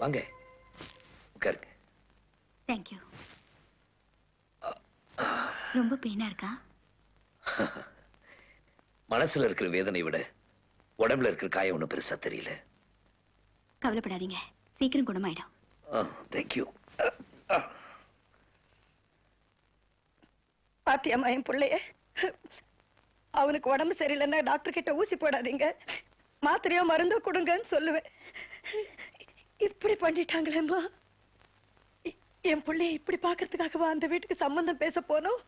வாங்க. உட்காருங்க. தேங்க்யூ ரொம்ப பெயினா இருக்கா? மனசுல இருக்கிற வேதனை விட உடம்புல இருக்கிற காயம் ஒண்ணும் பெருசா தெரியல. கவலைப்படாதீங்க. சீக்கிரம் குணமாயிடும். தேங்க்யூ பாத்தியம்மா என் பிள்ளைய? அவனுக்கு உடம்பு சரியில்லைன்னா டாக்டர் கிட்ட ஊசி போடாதீங்க. மாத்திரையோ மருந்தோ கொடுங்கன்னு சொல்லுவேன். இப்படி பண்ணிட்டாங்களேம்மா? என் பிள்ளைய இப்படி பாக்குறதுக்காகவா அந்த வீட்டுக்கு சம்பந்தம் பேச போனோம்?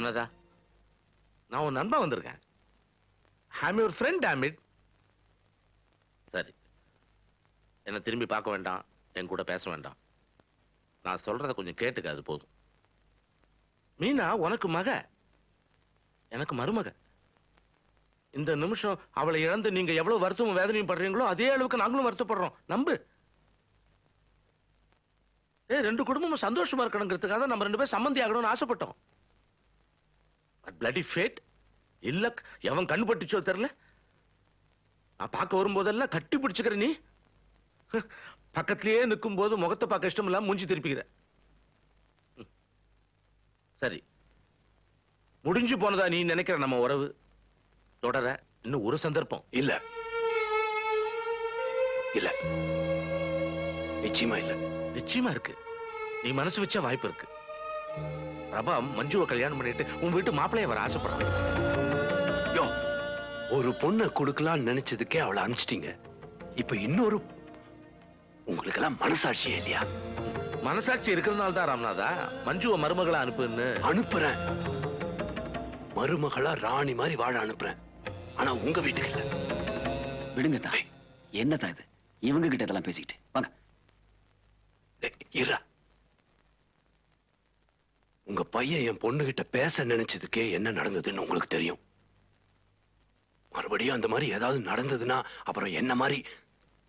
ராமநாதா நான் உன் நண்பா வந்திருக்கேன். ஐம் யுவர் ஃப்ரெண்ட் டேமிட் சரி. என்னை திரும்பி பார்க்க வேண்டாம். என் கூட பேச வேண்டாம். நான் சொல்றத கொஞ்சம் கேட்டுக்க அது போதும். மீனா உனக்கு மக. எனக்கு மருமக. இந்த நிமிஷம் அவளை இழந்து நீங்க எவ்வளவு வருத்தமும் வேதனையும் படுறீங்களோ அதே அளவுக்கு நாங்களும் வருத்தப்படுறோம். நம்பு. ஏ ரெண்டு குடும்பமும் சந்தோஷமா இருக்கணுங்கிறதுக்காக தான் நம்ம ரெண்டு பேரும் சம்மந்தி ஆகணும்னு ஆசைப்பட்டோம். பிளடி ஃபேட் இல்ல எவன் கண் பட்டுச்சோ தெரியல. நான் பார்க்க வரும்போதெல்லாம் கட்டி பிடிச்சுக்கிற நீ. பக்கத்திலேயே நிற்கும் போது முகத்தை பார்க்க இஷ்டம் இல்லாம மூஞ்சி திருப்பிக்கிற. சரி. முடிஞ்சு போனதா நீ நினைக்கிற நம்ம உறவு? தொடர இன்னும் ஒரு சந்தர்ப்பம். இல்ல. இல்ல. நிச்சயமா இல்ல. நிச்சயமா இருக்கு. நீ மனசு வச்ச வாய்ப்பு இருக்கு. பிரபா மஞ்சுவை கல்யாணம் பண்ணிட்டு உன் வீட்டு மாப்பிள்ளைய வர ஆசைப்படுறான். யோ ஒரு பொண்ணை கொடுக்கலாம்னு நினைச்சதுக்கே அவளை அனுப்பிச்சிட்டீங்க. இப்ப இன்னொரு உங்களுக்கெல்லாம் மனசாட்சியே இல்லையா? மனசாட்சி இருக்கிறதுனால தான் ராமநாதா. மஞ்சுவை மருமகளை அனுப்புன்னு. அனுப்புறேன். மருமகளா ராணி மாதிரி வாழ அனுப்புறேன். ஆனா உங்க வீட்டுக்கு இல்ல. விடுங்க தான் என்னதான் இது? இவங்க கிட்ட இதெல்லாம் பேசிக்கிட்டு. வாங்க. இருடா. உங்க பையன் என் பொண்ணுகிட்ட பேச நினைச்சதுக்கே என்ன நடந்ததுன்னு உங்களுக்கு தெரியும். மறுபடியும் அந்த மாதிரி ஏதாவது நடந்ததுன்னா அப்புறம் என்ன மாதிரி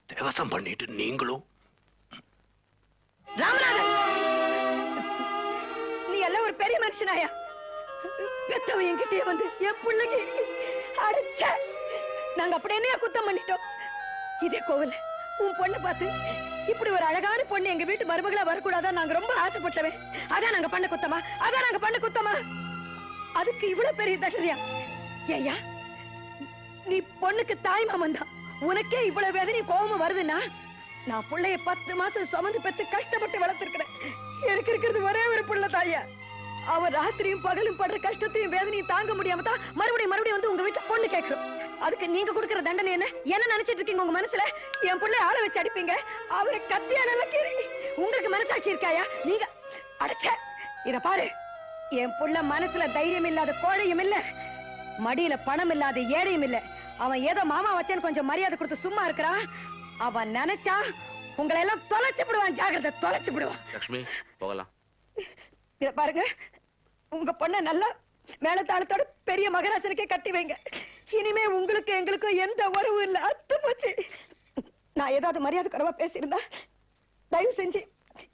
தேவசம் பண்ணிட்டு நீங்களும். நீ எல்லாம் ஒரு பெரிய மனுஷனாயா? பெத்தவன் என்கிட்டயே வந்து என் பிள்ளைக்கு அடிச்ச. நாங்க அப்படி என்னையா குத்தம் பண்ணிட்டோம்? இதே கோவில் உன் பொண்ணு பார்த்து இப்படி ஒரு அழகான பொண்ணு எங்க வீட்டு மருமகளா வரக்கூடாதான் நாங்க ரொம்ப ஆசைப்பட்டவன். அதான் நாங்க பண்ண குத்தமா? அதான் நாங்க பண்ண குத்தமா? அதுக்கு இவ்வளவு பெரிய தண்டனையா? ஏயா நீ பொண்ணுக்கு தாய் மாமன் தான். உனக்கே இவ்வளவு வேதனை கோபம் வருதுன்னா நான் பிள்ளைய பத்து மாசம் சுமந்து பெற்று கஷ்டப்பட்டு வளர்த்திருக்கிறேன். எனக்கு இருக்கிறது ஒரே ஒரு பிள்ளை தாயா அவ ராத்திரியும் பகலும் படுற கஷ்டத்தையும் வேதனையும் தாங்க முடியாம தான் மறுபடியும் மறுபடியும் வந்து உங்க வீட்டுல பொண்ணு கேட்கிறோம் அதுக்கு நீங்க கொடுக்கற தண்டனை என்ன? என்ன நினைச்சிட்டு இருக்கீங்க உங்க மனசுல? என் புள்ளை ஆளை வச்சு அடிப்பீங்க. அவரை கத்தியால கீறி. உங்களுக்கு மனசாட்சி இருக்காயா? நீங்க அடைச்ச இத பாரு. என் புள்ள மனசுல தைரியம் இல்லாத கோழையும் இல்ல. மடியில பணம் இல்லாத ஏழையும் இல்ல. அவன் ஏதோ மாமா வச்சேன்னு கொஞ்சம் மரியாதை கொடுத்து சும்மா இருக்கிறான். அவன் நினைச்சா உங்களை எல்லாம் தொலைச்சு விடுவான். ஜாகிரதை தொலைச்சு விடுவான். லட்சுமி போகலாம். இத பாருங்க. உங்க பொண்ண நல்லா மேலத்தாளத்தோட பெரிய மகராசனுக்கே கட்டி வைங்க. இனிமே உங்களுக்கு எங்களுக்கும் எந்த உறவும் இல்ல. அத்து போச்சு. நான் ஏதாவது மரியாதை குறைவா பேசியிருந்தா தயவு செஞ்சு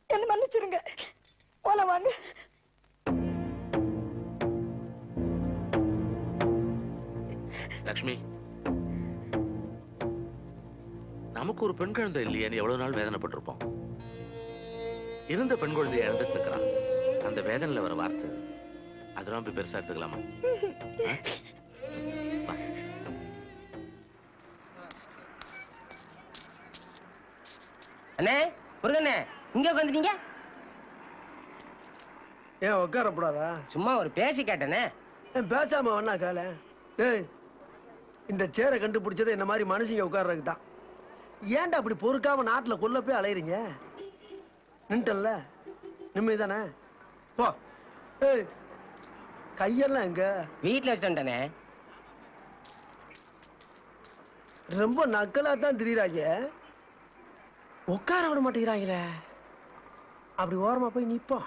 என்ன மன்னிச்சிருங்க. போல வாங்க. லக்ஷ்மி. நமக்கு ஒரு பெண் குழந்தை இல்லையேன்னு எவ்வளவு நாள் வேதனைப்பட்டிருப்போம். இருந்த பெண் குழந்தையை இழந்துட்டு இருக்கிறான். அந்த வேதனையில வர வார்த்தை அதெல்லாம் போய் பெருசா எடுத்துக்கலாமா. அண்ணே முருகண்ணே இங்க உட்காந்துட்டீங்க ஏன் உட்காரக்கூடாதா? சும்மா ஒரு பேச்சு கேட்டேனே. பேசாம வேணா கால டேய் இந்த சேரை கண்டுபிடிச்சது என்ன மாதிரி மனுஷங்க உட்கார்றதுக்கு தான் ஏன்டா அப்படி பொறுக்காம நாட்டுல கொல்ல போய் அலையறீங்க? நின்ட்டல்ல? நிம்மதி தானே போ. ஏய் கையெல்லாம் எங்க? வீட்டுல வச்சுட்டேனே ரொம்ப நக்கலா தான் திரியிறாங்க உட்கார விட மாட்டேங்கிறாங்களே அப்படி ஓரமா போய் நிப்போம்.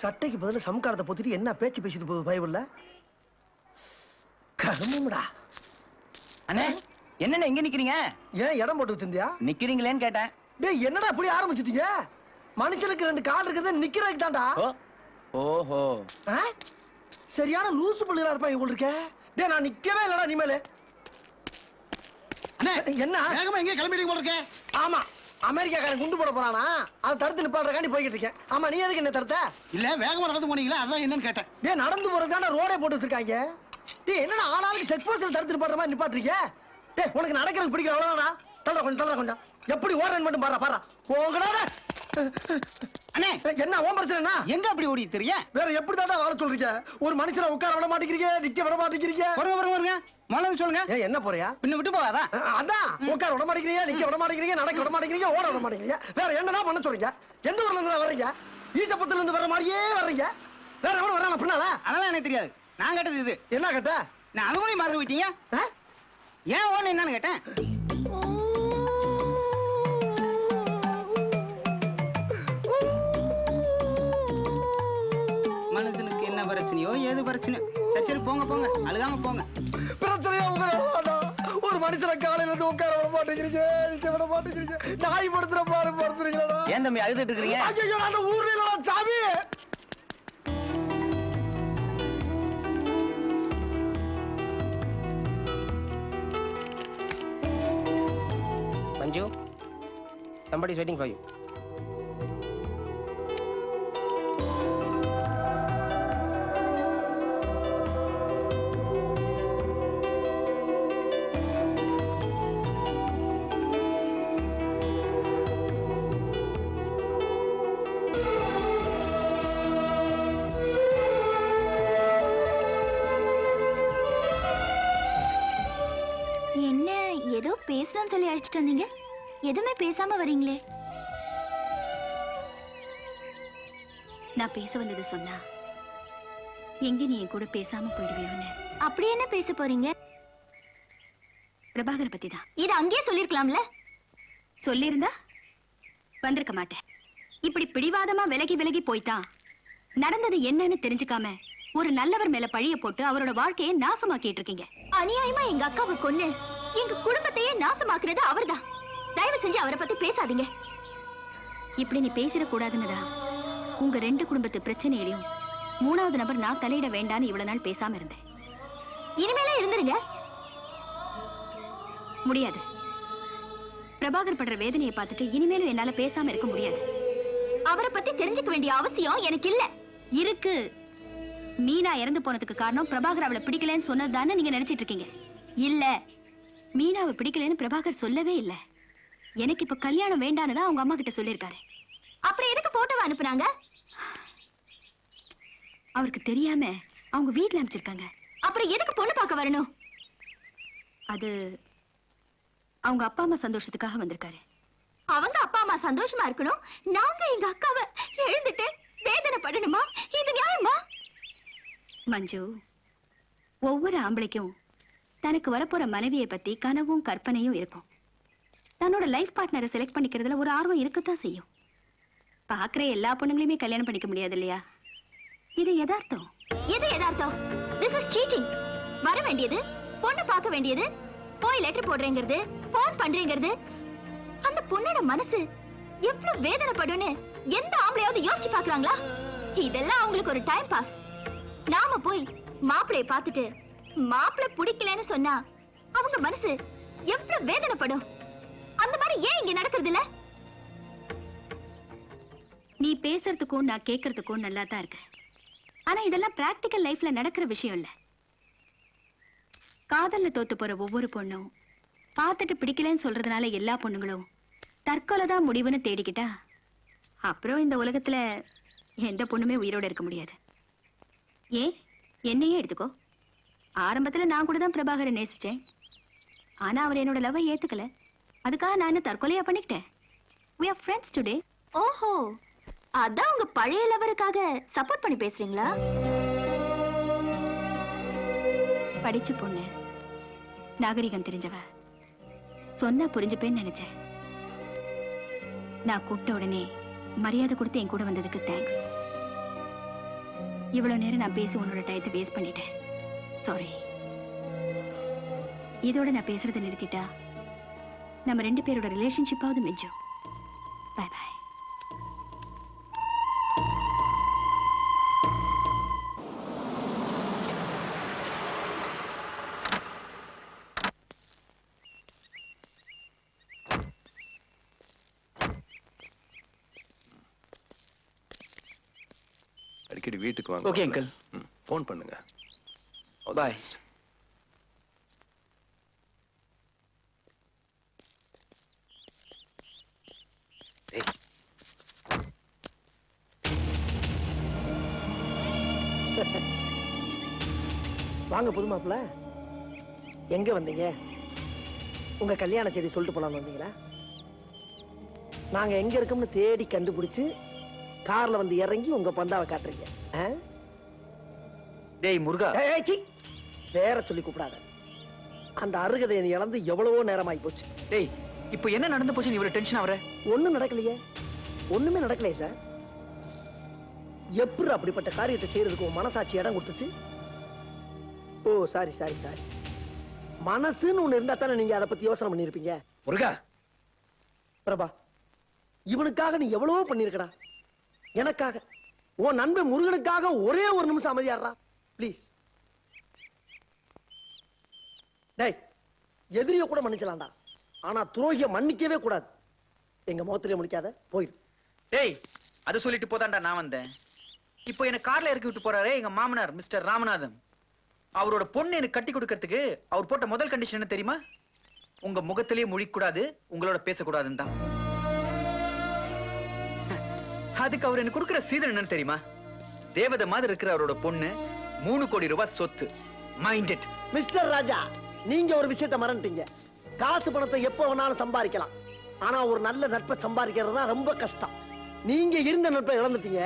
சட்டைக்கு பதிலா சம்காரத்தை பொத்திட்டு என்ன பேச்சு பேசிட்டு போகுது பைபிள்ல? கருமம்டா. அண்ணே என்னண்ணே இங்க நிக்கிறீங்க? ஏன் இடம் போட்டு வச்சிருந்தியா? நிக்கிறீங்களேன்னு கேட்டேன். டேய் என்னடா இப்படி ஆரம்பிச்சிட்டீங்க? மனுஷனுக்கு ரெண்டு கால் இருக்குது நிக்கிறதுக்கு தான்டா. ஓ ஓஹோ. ஆ? சரியான லூசு பிள்ளைகளா இருப்பான் இவங்க இருக்க. டேய் நான் நிக்கவே இல்லடா இனிமேலு அண்ணே என்ன? வேகமா எங்க கிளம்பிட்டீங்க போல இருக்கே ஆமா அமெரிக்காக்காரன் குண்டு போட போறானா? அதை தடுத்து நிப்பாடுறக்காண்டி போய்கிட்டு இருக்கேன். ஆமா நீ எதுக்கு என்ன தடுத்த? இல்ல வேகமா நடந்து போனீங்களா? அதான் என்னன்னு கேட்டேன். டேய் நடந்து போறதுக்கான ரோடே போட்டு வச்சிருக்காங்க. டேய் என்னடா ஆளாளுக்கு செக் போஸ்ட்ல தடுத்து நிப்பாடுற மாதிரி நிப்பாட்டுறீங்க? டேய் உனக்கு நடக்கிறது பிடிக்கல அவ்வளவுதானா தள்ளுற கொஞ்சம் தள்ளுற கொஞ்சம். எப்படி ஓடுறேன்னு மட்டும் பாரு பாரு போங்கடா அண்ணே! என்ன ஓம் பிரச்சனை எங்க அப்படி ஓடி தெரிய வேற எப்படி தாண்டா வாழ சொல்றீங்க? ஒரு மனுஷனை உட்கார விட மாட்டேங்கிறீங்க நிக்க விட மாட்டேங்கிறீங்க. வருங்க வருங்க வருங்க. முதல்ல சொல்லுங்க. ஏன் என்ன போறியா? பின்ன விட்டு அஹ், அதான். உட்கார விட மாட்டேங்கிறீங்க நிக்க விட மாட்டேங்கிறீங்க நடக்க விட மாட்டேங்கிறீங்க ஓட விட மாட்டேங்கிறீங்க. வேற என்னதான் பண்ண சொல்றீங்க? எந்த ஊர்ல இருந்து வர்றீங்க? ஈசப்பத்துல இருந்து வர மாதிரியே வர்றீங்க. வேற எவ்வளவு வர்றாங்க பின்னால? அதெல்லாம் எனக்கு தெரியாது. நான் கேட்டது இது. என்ன கேட்ட? நான் அதுவும் மறந்து விட்டீங்க? ஏன் ஓன என்னன்னு கேட்டேன். ஏது பிரச்சனை? சரி சரி போங்க போங்க. அழுகாம போங்க. பிரச்சனையா உங்க ஒரு மனுஷனை காலையில இருந்து உட்கார விட மாட்டேங்கிறீங்க. நிக்க விட மாட்டேங்கிறீங்க. நாய் படுத்துற பாடு படுத்துறீங்களா ஏன் தம்பி அழுதுட்டு ஐயோ நான் அந்த ஊர்ல இல்லடா, சாமி! மஞ்சு somebody is waiting for you. பேசலாம்னு பேசணும்னு சொல்லி அழைச்சிட்டு வந்தீங்க? எதுவுமே பேசாம வரீங்களே? நான் பேச வந்தது சொன்னா எங்க நீ என் கூட பேசாம போயிடுவியோன்னு? அப்படி என்ன பேச போறீங்க? பிரபாகர் பத்தி தான் இது அங்கேயே சொல்லிருக்கலாம்ல? சொல்லியிருந்தா வந்திருக்க மாட்டேன். இப்படி பிடிவாதமா விலகி விலகி போய்தான் நடந்தது என்னன்னு தெரிஞ்சுக்காம ஒரு நல்லவர் மேல பழிய போட்டு அவரோட வாழ்க்கையை நாசமாக்கிட்டு இருக்கீங்க அநியாயமா எங்க அக்காவை கொன்னு எங்க குடும்பத்தையே நாசமாக்குறது அவர்தான் தயவு செஞ்சு அவரை பத்தி பேசாதீங்க. இப்படி நீ பேசிடக் கூடாதுன்னுதான் உங்க ரெண்டு குடும்பத்து பிரச்சனையிலையும் மூணாவது நபர் நான் தலையிட வேண்டான்னு இவ்வளவு நாள் பேசாம இருந்தேன். இனிமேல இருந்துருங்க. முடியாது. பிரபாகர் படுற வேதனையை பார்த்துட்டு இனிமேலும் என்னால பேசாம இருக்க முடியாது. அவரை பத்தி தெரிஞ்சுக்க வேண்டிய அவசியம் எனக்கு இல்ல. இருக்கு. மீனா இறந்து போனதுக்கு காரணம் பிரபாகர் அவளை பிடிக்கலன்னு சொன்னதுதானே நீங்க நினைச்சிட்டு இருக்கீங்க? இல்ல. மீனாவை பிடிக்கலன்னு பிரபாகர் சொல்லவே இல்ல. எனக்கு இப்ப கல்யாணம் வேண்டான்னு அவங்க அம்மா கிட்ட சொல்லியிருக்காரு. அப்புறம் எதுக்கு போட்டோவை அனுப்புனாங்க? அவருக்கு தெரியாம அவங்க வீட்டுல அனுப்பிச்சிருக்காங்க. அப்புறம் எதுக்கு பொண்ணு பார்க்க வரணும்? அது அவங்க அப்பா அம்மா சந்தோஷத்துக்காக வந்திருக்காரு. அவங்க அப்பா அம்மா சந்தோஷமா இருக்கணும். நாங்க எங்க அக்காவை எழுந்துட்டு வேதனை படணுமா இது நியாயமா? மஞ்சு. ஒவ்வொரு ஆம்பளைக்கும் தனக்கு வரப்போற மனைவியை பத்தி கனவும் கற்பனையும் இருக்கும். தன்னோட லைஃப் பார்ட்னரை செலக்ட் பண்ணிக்கிறதுல ஒரு ஆர்வம் இருக்கத்தான் செய்யும். பாக்குற எல்லா பொண்ணுங்களையுமே கல்யாணம் பண்ணிக்க முடியாது இல்லையா? இது எதார்த்தம்? இது எதார்த்தம்? திஸ் இஸ் சீட்டிங் வர வேண்டியது பொண்ணு பார்க்க வேண்டியது போய் லெட்டர் போடுறேங்கிறது போன் பண்றேங்கிறது. அந்த பொண்ணோட மனசு எவ்வளவு வேதனைப்படும்னு எந்த ஆம்பளையாவது யோசிச்சு பாக்குறாங்களா இதெல்லாம் அவங்களுக்கு ஒரு டைம் பாஸ் நாம போய் மாப்பிளைய பார்த்துட்டு மாப்பிளை பிடிக்கலன்னு சொன்னா அவங்க மனசு எவ்வளவு வேதனைப்படும்? அந்த மாதிரி ஏன் இங்க நடக்கிறது இல்ல? நீ பேசுறதுக்கும் நான் கேக்குறதுக்கும் நல்லா தான் இருக்கு. ஆனா இதெல்லாம் பிராக்டிக்கல் லைஃப்ல நடக்கிற விஷயம் இல்ல. காதல்ல தோத்து போற ஒவ்வொரு பொண்ணும் பார்த்துட்டு பிடிக்கலன்னு சொல்றதுனால எல்லா பொண்ணுங்களும் தற்கொலை தான் முடிவுன்னு தேடிக்கிட்டா அப்புறம் இந்த உலகத்துல எந்த பொண்ணுமே உயிரோட இருக்க முடியாது. ஏன் என்னையே எடுத்துக்கோ. ஆரம்பத்துல நான் கூட தான் பிரபாகரை நேசிச்சேன். ஆனா அவர் என்னோட லவ்வை ஏத்துக்கல. அதுக்காக நான் என்ன தற்கொலையா பண்ணிக்கிட்டேன்? We are friends today. ஓஹோ அதான் உங்க பழைய லவருக்காக சப்போர்ட் பண்ணி பேசுறீங்களா? படிச்ச பொண்ணு நாகரிகம் தெரிஞ்சவ. சொன்னா புரிஞ்சுப்பேன்னு நினைச்சேன். நான் கூப்பிட்ட உடனே மரியாதை கொடுத்து என் கூட வந்ததுக்கு தேங்க்ஸ் இவ்வளவு நேரம் நான் பேசி உன்னோட டயத்தை வேஸ்ட் பண்ணிட்டேன். சாரி இதோட நான் பேசுறதை நிறுத்திட்டா நம்ம ரெண்டு பேரோட ரிலேஷன்ஷிப்பாவது மிஞ்சும் பை பை அடிக்கடி வீட்டுக்கு வாங்க ஓகே அங்கிள் ஃபோன் பண்ணுங்க. பாய் வாங்க புது மாப்பிள்ள. எங்க வந்தீங்க? உங்க கல்யாண செய்தி சொல்லிட்டு போலாம்னு வந்தீங்களா? நாங்க எங்க இருக்கோம்னு தேடி கண்டுபிடிச்சு கார்ல வந்து இறங்கி உங்க பந்தாவை காட்டுறீங்க? டேய் முருகா. பேர சொல்லி கூப்பிடாத. அந்த அருகதை இழந்து எவ்வளவோ நேரமாயி போச்சு. டேய் இப்போ என்ன நடந்து போச்சு? இவ்வளவு டென்ஷன் ஆவற ஒண்ணும் நடக்கலையே. ஒண்ணுமே நடக்கலையே சார் எப்படி அப்படிப்பட்ட காரியத்தை செய்யறதுக்கு உன் மனசாட்சி இடம் கொடுத்துச்சு? ஓ சாரி சாரி சாரி மனசுன்னு ஒண்ணு இருந்தா தானே நீங்க அதை பத்தி யோசனை பண்ணிருப்பீங்க முருகா. பிரபா இவனுக்காக நீ எவ்வளவோ பண்ணிருக்கடா எனக்காக. உன் நண்பன் முருகனுக்காக ஒரே ஒரு நிமிஷம் அமைதியாடுறா. ப்ளீஸ் டேய் எதிரிய கூட மன்னிச்சலாம்டா ஆனா துரோகிய மன்னிக்கவே கூடாது. எங்க முகத்திலே முடிக்காத போயிரு. டேய் அது சொல்லிட்டு போதான்டா நான் வந்தேன். இப்போ என்ன கார்ல இறக்கி விட்டு போறாரே எங்க மாமனார் மிஸ்டர் ராமநாதன். அவரோட பொண்ணு எனக்கு கட்டி கொடுக்கறதுக்கு அவர் போட்ட முதல் கண்டிஷன் என்ன தெரியுமா? உங்க முகத்திலேயே முழிக்கூடாது உங்களோட பேசக்கூடாதுன்னு தான் அதுக்கு அவர் எனக்கு கொடுக்கிற சீதன் என்னன்னு தெரியுமா? தேவதை மாதிரி இருக்கிற அவரோட பொண்ணு மூணு கோடி ரூபாய் சொத்து. மைண்டட் மிஸ்டர் ராஜா நீங்க ஒரு விஷயத்தை மறந்துட்டீங்க. காசு பணத்தை எப்ப வேணாலும் சம்பாதிக்கலாம். ஆனா ஒரு நல்ல நட்பை சம்பாதிக்கிறது தான் ரொம்ப கஷ்டம். நீங்க இருந்த நட்பை இழந்துட்டீங்க.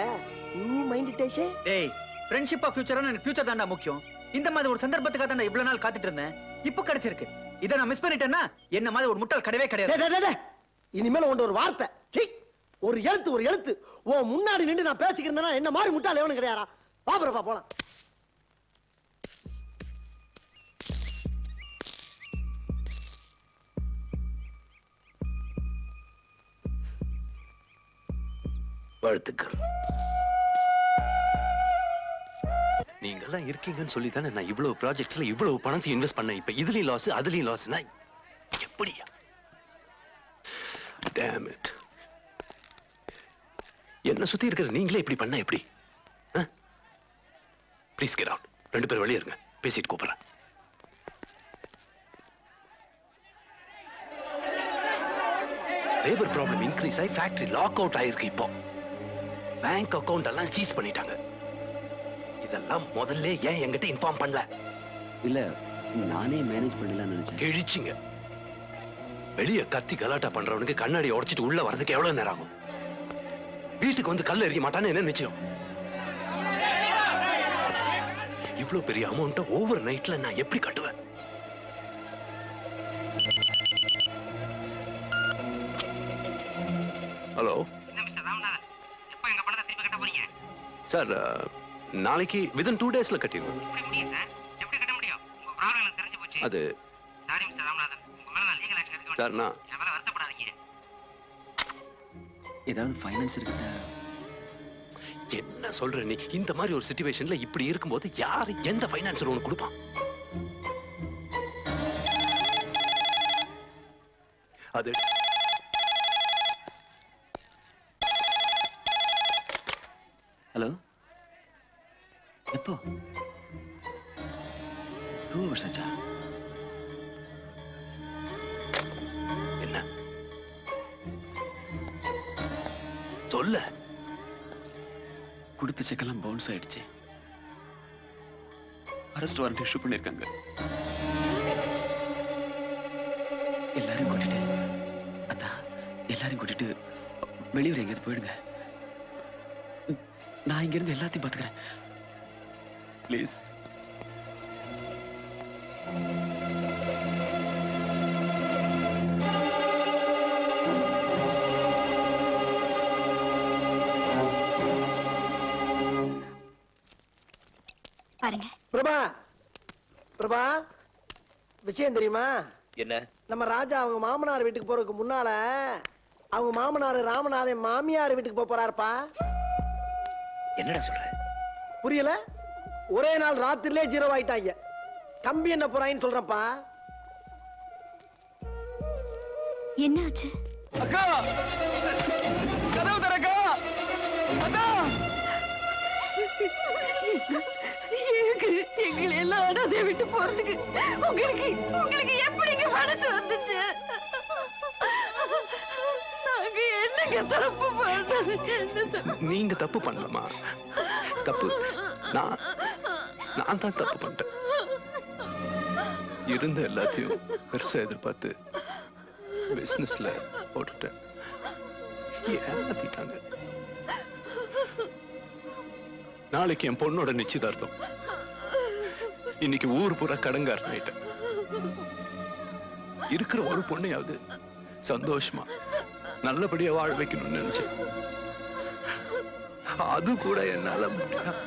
நீ மைண்டிட்டேஷே டேய் ஃப்ரெண்ட்ஷிப்பா ஃபியூச்சரா எனக்கு ஃபியூச்சர் தான்டா முக்கியம். இந்த மாதிரி ஒரு சந்தர்ப்பத்துக்காக தான் இவ்வளவு நாள் காத்துட்டு இருந்தேன். இப்போ கிடைச்சிருக்கு. இதை நான் மிஸ் பண்ணிட்டேன்னா என்ன மாதிரி ஒரு முட்டாள் கிடையவே கிடையாது. இனிமேல் உன்ட ஒரு வார்த்தை. சீ ஒரு எழுத்து ஒரு எழுத்து. உன் முன்னாடி நின்று நான் பேசிக்கிறேன்னா என்ன மாதிரி முட்டாள் எவனும் கிடையாதா? வா பிரபா போலாம். வாழ்த்துக்கள். நீங்க எல்லாம் இருக்கீங்கன்னு சொல்லி தானே நான் இவ்வளவு ப்ராஜெக்ட்ஸ்ல இவ்வளவு பணத்தை இன்வெஸ்ட் பண்ணேன். இப்ப இதுலயும் லாஸ் அதுலயும் லாஸ் எப்படியா என்ன சுத்தி இருக்கிறது? நீங்களே இப்படி பண்ணா எப்படி? ப்ளீஸ் கெட் அவுட் ரெண்டு பேரும் வெளியே இருங்க. பேசிட்டு கூப்பிடுறேன். லேபர் ப்ராப்ளம் இன்க்ரீஸ் ஆகி ஃபேக்டரி லாக் அவுட் ஆயிருக்கு இப்போ. பேங்க் அக்கவுண்ட் எல்லாம் சீஸ் பண்ணிட்டாங்க. இதெல்லாம் முதல்ல ஏன் என்கிட்ட இன்ஃபார்ம் பண்ணல? இல்ல நானே மேனேஜ் பண்ணலாம்னு நினைச்சேன். கிழிச்சிங்க. வெளிய கத்தி கலாட்டா பண்றவனுக்கு கண்ணாடி உடைச்சிட்டு உள்ள வரதுக்கு எவ்வளவு நேரம் ஆகும்? வீட்டுக்கு வந்து கல் எறிய மாட்டான்னு என்ன நிச்சயம்? இவ்வளவு பெரிய அமௌண்ட்டை ஓவர் நைட்ல நான் எப்படி கட்டுவேன்? Hello mister Ramanathan? எப்போ எங்க பணத்தை திருப்பி கட்ட போறீங்க? சார் நாளைக்கு வித்தின் டூ டேஸ்ல கட்டிடுவோம். எப்படி முடியும் சார் ஏதாவது ஃபைனான்ஸ் இருக்குதா என்ன சொல்ற நீ? இந்த மாதிரி ஒரு சுச்சுவேஷன்ல இப்படி இருக்கும்போது யாரு எந்த ஃபைனான்சர் உனக்கு கொடுப்பான்? அது ஹலோ எப்போ? டூ ஹவர்ஸ் ஆச்சா? சொல்ல. கொடுத்த செக்கெல்லாம் பவுன்ஸ் ஆயிடுச்சு. அரெஸ்ட் வாரண்ட் இஷ்யூ பண்ணிருக்காங்க. எல்லாரையும் கூட்டிட்டு அத்தா எல்லாரையும் கூட்டிட்டு வெளியூர் எங்கேயாவது போயிடுங்க. நான் இங்க இருந்து எல்லாத்தையும் பாத்துக்கிறேன் ப்ளீஸ் பிரபா பிரபா விஷயம் தெரியுமா? என்ன? நம்ம ராஜா அவங்க மாமனார் வீட்டுக்கு போறதுக்கு முன்னால அவங்க மாமனார் ராமநாதன் மாமியார் வீட்டுக்கு போக போறாருப்பா. என்னடா சொல்ற? புரியல? ஒரே நாள் ராத்திரிலே ஜீரோ ஆயிட்டாங்க. தம்பி என்ன போறாயின்னு சொல்றப்பா என்ன ஆச்சு அக்கா! கதவு தரக்கா அக்கா! எனக்கு எங்களை எல்லாம் அனாதை விட்டு போறதுக்கு உங்களுக்கு உங்களுக்கு எப்படிங்க மனசு வந்துச்சு? நாங்க என்னங்க தப்பு என்ன தப்பு? நீங்க தப்பு பண்ணலமா தப்பு. நான் நான் தான் தப்பு பண்ணிட்டேன். இருந்த எல்லாத்தையும் பெருசா எதிர்பார்த்து பிசினஸ்ல போட்டுட்டேன். ஏமாத்திட்டாங்க நாளைக்கு என் பொண்ணோட நிச்சயதார்த்தம். இன்னைக்கு ஊர் பூரா கடங்கார் ஆயிட்டேன் இருக்கிற ஒரு பொண்ணையாவது சந்தோஷமா நல்லபடியா வாழ வைக்கணும்னு நினைச்சேன். அது கூட என்னால முடியாது.